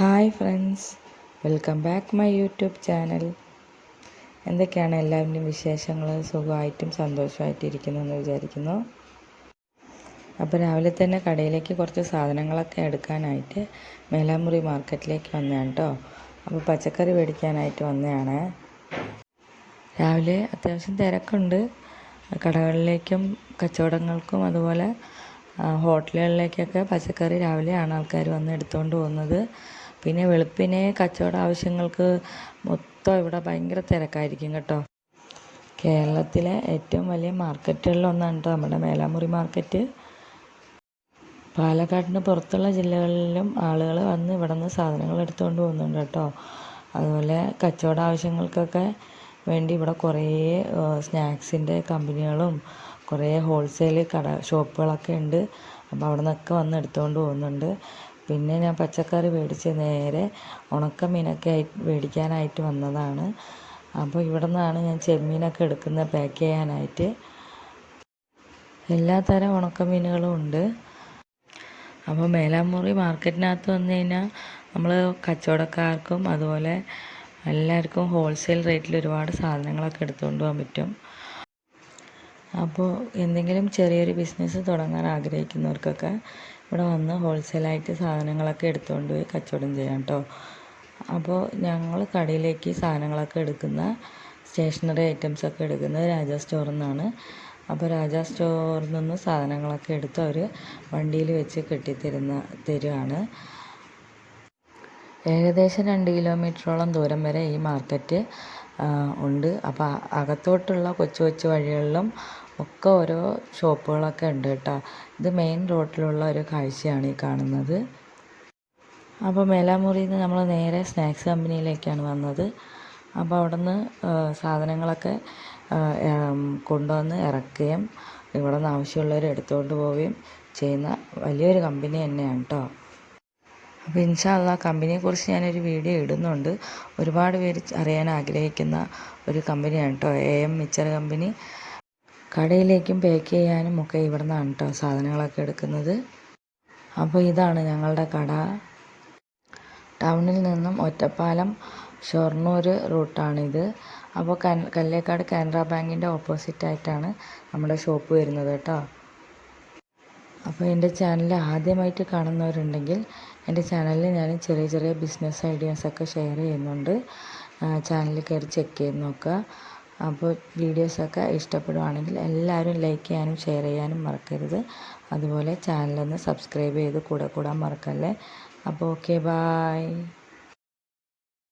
Hi friends welcome back my YouTube channel എന്തൊക്കെയാണ് എല്ലാവരുടെയും വിശേഷങ്ങൾ സുഖമായിട്ടും സന്തോഷമായിട്ടും ഇരിക്കുന്നു എന്ന് വിചാരിക്കുന്നു. അപ്പോൾ രാവിലെ തന്നെ കടയിലേക്ക് കുറച്ച് സാധനങ്ങളൊക്കെ എടുക്കാനായിട്ട് മേലാമുറി മാർക്കറ്റിലേക്ക് വന്നതാണ് കേട്ടോ അപ്പോൾ പച്ചക്കറി മേടിക്കാനായിട്ട് വന്നതാണ്. രാവിലെ അത്യാവശ്യം തിരക്കുണ്ട്. കടകളിലേക്കും കച്ചവടങ്ങൾക്കും അതുപോലെ ഹോട്ടലുകളിലേക്കൊക്കെ പച്ചക്കറി രാവിലെയാണ് ആൾക്കാർ വന്ന് എടുത്തുകൊണ്ട് പോകുന്നത്. പിന്നെ വെളുപ്പിനെ കച്ചവട ആവശ്യങ്ങൾക്ക് മൊത്തം ഇവിടെ ഭയങ്കര തിരക്കായിരിക്കും കേട്ടോ. കേരളത്തിലെ ഏറ്റവും വലിയ മാർക്കറ്റുകളിലൊന്നാണ് കേട്ടോ നമ്മുടെ മേലാമുറി മാർക്കറ്റ്. പാലക്കാടിന് പുറത്തുള്ള ജില്ലകളിലും ആളുകൾ വന്ന് ഇവിടെ നിന്ന് സാധനങ്ങൾ എടുത്തുകൊണ്ട് പോകുന്നുണ്ട് കേട്ടോ. അതുപോലെ കച്ചവട ആവശ്യങ്ങൾക്കൊക്കെ വേണ്ടി ഇവിടെ കുറേ സ്നാക്സിന്റെ കമ്പനികളും കുറേ ഹോൾസെയിൽ കട ഷോപ്പുകളൊക്കെ ഉണ്ട്. അപ്പോൾ അവിടെ നിന്നൊക്കെ വന്ന് എടുത്തുകൊണ്ട് പോകുന്നുണ്ട്. പിന്നെ ഞാൻ പച്ചക്കറി മേടിച്ച് നേരെ ഉണക്കമീനൊക്കെ മേടിക്കാനായിട്ട് വന്നതാണ്. അപ്പോൾ ഇവിടെ നിന്നാണ് ഞാൻ ചെമ്മീനൊക്കെ എടുക്കുന്നത് പാക്ക് ചെയ്യാനായിട്ട്. എല്ലാ തരം ഉണക്കമീനുകളും ഉണ്ട്. അപ്പോൾ മേലാമുറി മാർക്കറ്റിനകത്ത് വന്നു കഴിഞ്ഞാൽ നമ്മൾ കച്ചവടക്കാർക്കും അതുപോലെ എല്ലാവർക്കും ഹോൾസെയിൽ റേറ്റിൽ ഒരുപാട് സാധനങ്ങളൊക്കെ എടുത്തുകൊണ്ട് പോകാൻ പറ്റും. അപ്പോൾ എന്തെങ്കിലും ചെറിയൊരു ബിസിനസ് തുടങ്ങാൻ ആഗ്രഹിക്കുന്നവർക്കൊക്കെ ഇവിടെ വന്ന് ഹോൾസെയിലായിട്ട് സാധനങ്ങളൊക്കെ എടുത്തുകൊണ്ട് പോയി കച്ചവടം ചെയ്യാം കേട്ടോ അപ്പോൾ ഞങ്ങൾ കടയിലേക്ക് സാധനങ്ങളൊക്കെ എടുക്കുന്ന സ്റ്റേഷനറി ഐറ്റംസ് ഒക്കെ എടുക്കുന്നത് രാജാ സ്റ്റോറിൽ നിന്നാണ് അപ്പോൾ രാജാ സ്റ്റോറിൽ നിന്ന് സാധനങ്ങളൊക്കെ എടുത്ത് അവർ വണ്ടിയിൽ വെച്ച് കെട്ടിത്തരുന്ന തരുവാണ്. ഏകദേശം രണ്ട് കിലോമീറ്ററോളം ദൂരം വരെ ഈ മാർക്കറ്റ് ഉണ്ട്. അപ്പോൾ അ- അകത്തോട്ടുള്ള കൊച്ചു കൊച്ചു വഴികളിലും ഒക്കെ ഓരോ ഷോപ്പുകളൊക്കെ ഉണ്ട് കേട്ടോ. ഇത് മെയിൻ റോഡിലുള്ള ഒരു കാഴ്ചയാണ് ഈ കാണുന്നത്. അപ്പോൾ മേലാമുറിയിൽ നിന്ന് നമ്മൾ നേരെ സ്നാക്സ് കമ്പനിയിലേക്കാണ് വന്നത്. അപ്പോൾ അവിടെ നിന്ന് സാധനങ്ങളൊക്കെ കൊണ്ടുവന്ന് ഇറക്കുകയും ഇവിടെ നിന്ന് ആവശ്യമുള്ളവർ എടുത്തുകൊണ്ട് പോവുകയും ചെയ്യുന്ന വലിയൊരു കമ്പനി തന്നെയാണ് കേട്ടോ. അപ്പോൾ ഇൻഷാല്ല കമ്പനിയെക്കുറിച്ച് ഞാനൊരു വീഡിയോ ഇടുന്നുണ്ട്. ഒരുപാട് പേര് അറിയാൻ ആഗ്രഹിക്കുന്ന ഒരു കമ്പനിയാണ് കേട്ടോ എ എം മിച്ചർ കമ്പനി കടയിലേക്കും പാക്ക് ചെയ്യാനും ഒക്കെ ഇവിടെ നിന്നാണ് കേട്ടോ സാധനങ്ങളൊക്കെ എടുക്കുന്നത്. അപ്പോൾ ഇതാണ് ഞങ്ങളുടെ കട. ടൗണിൽ നിന്നും ഒറ്റപ്പാലം ഷൊർണൂർ റൂട്ടാണിത്. അപ്പോൾ കൻ കല്ലേക്കാട് കാനറ ബാങ്കിന്റെ ഓപ്പോസിറ്റായിട്ടാണ് നമ്മുടെ ഷോപ്പ് വരുന്നത് കേട്ടോ അപ്പോൾ എന്റെ ചാനൽ ആദ്യമായിട്ട് കാണുന്നവരുണ്ടെങ്കിൽ എന്റെ ചാനലിൽ ഞാൻ ചെറിയ ചെറിയ ബിസിനസ് ഐഡിയാസൊക്കെ ഷെയർ ചെയ്യുന്നുണ്ട്. ചാനലിൽ കയറി ചെക്ക് ചെയ്ത് നോക്കുക. അപ്പോൾ വീഡിയോസൊക്കെ ഇഷ്ടപ്പെടുവാണെങ്കിൽ എല്ലാവരും ലൈക്ക് ചെയ്യാനും ഷെയർ ചെയ്യാനും മറക്കരുത്. അതുപോലെ ചാനലൊന്ന് സബ്സ്ക്രൈബ് ചെയ്ത് കൂടെ കൂടാൻ മറക്കല്ലേ? അപ്പോൾ ഓക്കെ ബായ്.